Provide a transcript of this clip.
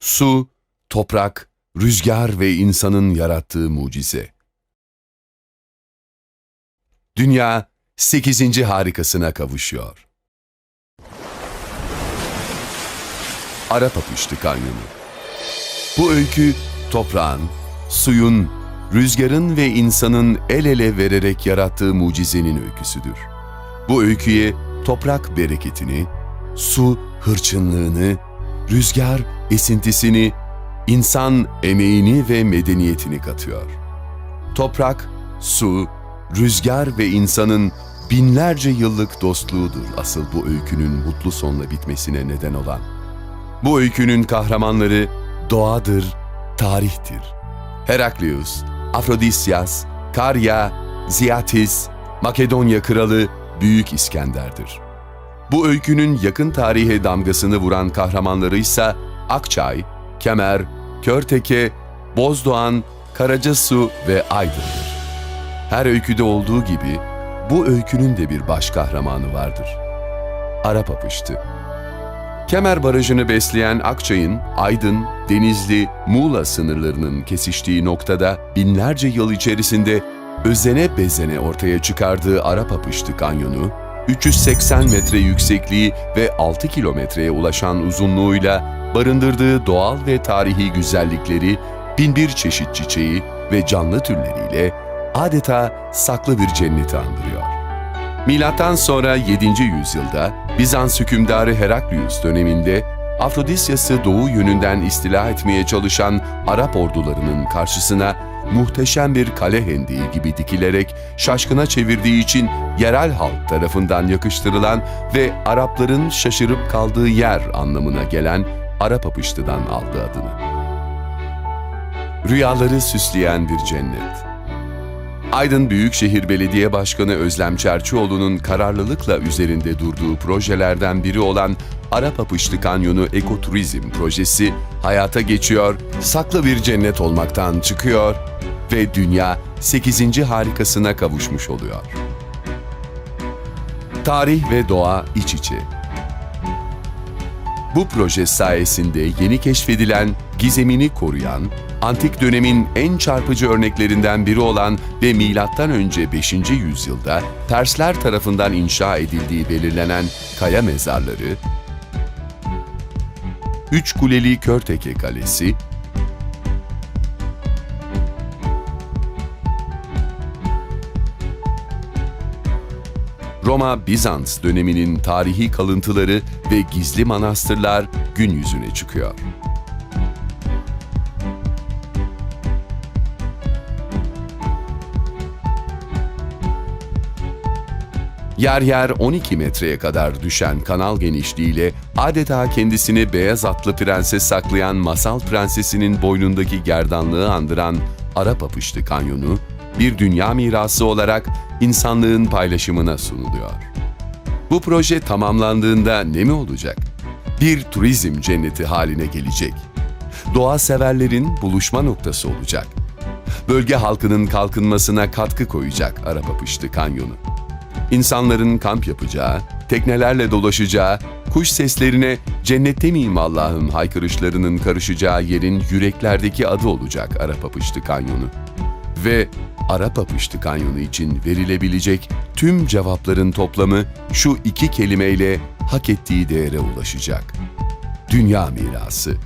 su, toprak, rüzgar ve insanın yarattığı mucize. Dünya 8. harikasına kavuşuyor. Arap Apıştı Kanyonu Bu öykü toprağın, suyun, rüzgarın ve insanın el ele vererek yarattığı mucizenin öyküsüdür. Bu öyküye toprak bereketini, su hırçınlığını, rüzgar esintisini, insan emeğini ve medeniyetini katıyor. Toprak, su, rüzgar ve insanın binlerce yıllık dostluğudur asıl bu öykünün mutlu sonla bitmesine neden olan. Bu öykünün kahramanları doğadır, tarihtir. Heraklius, Afrodisyas, Karya, Ziyatis, Makedonya kralı Büyük İskender'dir. Bu öykünün yakın tarihe damgasını vuran kahramanları ise Akçay, Kemer, Körteke, Bozdoğan, Karacasu ve Aydın'dır. Her öyküde olduğu gibi bu öykünün de bir baş kahramanı vardır. Arap Apıştı. Kemer Barajı'nı besleyen Akçay'ın Aydın, Denizli, Muğla sınırlarının kesiştiği noktada binlerce yıl içerisinde özene bezene ortaya çıkardığı Arap Apıştı Kanyonu, 380 metre yüksekliği ve 6 kilometreye ulaşan uzunluğuyla barındırdığı doğal ve tarihi güzellikleri, binbir çeşit çiçeği ve canlı türleriyle adeta saklı bir cenneti andırıyor. Milattan sonra 7. yüzyılda Bizans hükümdarı Heraklius döneminde Afrodisyas'ı doğu yönünden istila etmeye çalışan Arap ordularının karşısına muhteşem bir kale hendeği gibi dikilerek şaşkına çevirdiği için yerel halk tarafından yakıştırılan ve Arapların şaşırıp kaldığı yer anlamına gelen Arap Apıştı'dan aldı adını. Rüyaları süsleyen bir cennet. Aydın Büyükşehir Belediye Başkanı Özlem Çerçioğlu'nun kararlılıkla üzerinde durduğu projelerden biri olan Arap Apışlı Kanyonu Ekoturizm projesi hayata geçiyor, saklı bir cennet olmaktan çıkıyor ve dünya 8. harikasına kavuşmuş oluyor. Tarih ve doğa iç içe. Bu proje sayesinde yeni keşfedilen, gizemini koruyan, antik dönemin en çarpıcı örneklerinden biri olan ve milattan önce 5. yüzyılda Persler tarafından inşa edildiği belirlenen kaya mezarları, Üç Kuleli Körteke Kalesi, Roma-Bizans döneminin tarihi kalıntıları ve gizli manastırlar gün yüzüne çıkıyor. Yer yer 12 metreye kadar düşen kanal genişliğiyle adeta kendisini beyaz atlı prenses saklayan masal prensesinin boynundaki gerdanlığı andıran Arap Apıştı Kanyonu, bir dünya mirası olarak insanlığın paylaşımına sunuluyor. Bu proje tamamlandığında ne mi olacak? Bir turizm cenneti haline gelecek. Doğa severlerin buluşma noktası olacak. Bölge halkının kalkınmasına katkı koyacak Arap Apıştı Kanyonu. İnsanların kamp yapacağı, teknelerle dolaşacağı, kuş seslerine cennette miyim Allah'ım haykırışlarının karışacağı yerin yüreklerdeki adı olacak Arap Apıştı Kanyonu. Ve Arap Apıştı Kanyonu için verilebilecek tüm cevapların toplamı şu iki kelimeyle hak ettiği değere ulaşacak. Dünya mirası.